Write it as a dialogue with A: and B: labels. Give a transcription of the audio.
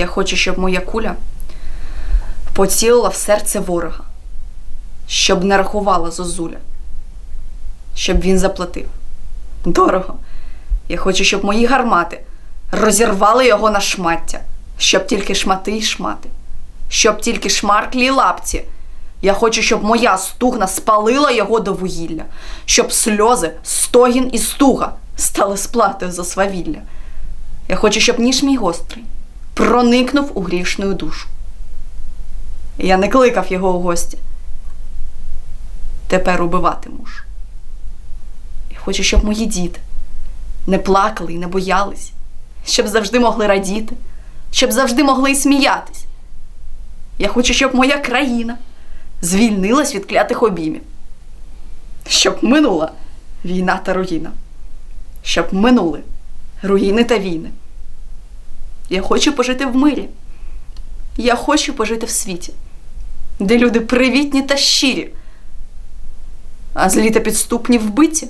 A: Я хочу, щоб моя куля поцілила в серце ворога, щоб не рахувала зозуля, щоб він заплатив. Дорого. Я хочу, щоб мої гармати розірвали його на шмаття, щоб тільки шмати й шмати, щоб тільки шмарклі й лапці. Я хочу, щоб моя стугна спалила його до вугілля, щоб сльози, стогін і стуга стали сплатою за свавілля. Я хочу, щоб ніж мій гострий проникнув у грішну душу. Я не кликав його у гості. Тепер убивати мушу. Я хочу, щоб мої діти не плакали і не боялись, щоб завжди могли радіти, щоб завжди могли й сміятись. Я хочу, щоб моя країна звільнилась від клятих обіймів, щоб минула війна та руїна, щоб минули руїни та війни. Я хочу пожити в мирі. Я хочу пожити в світі, де люди привітні та щирі, а злі та підступні вбиті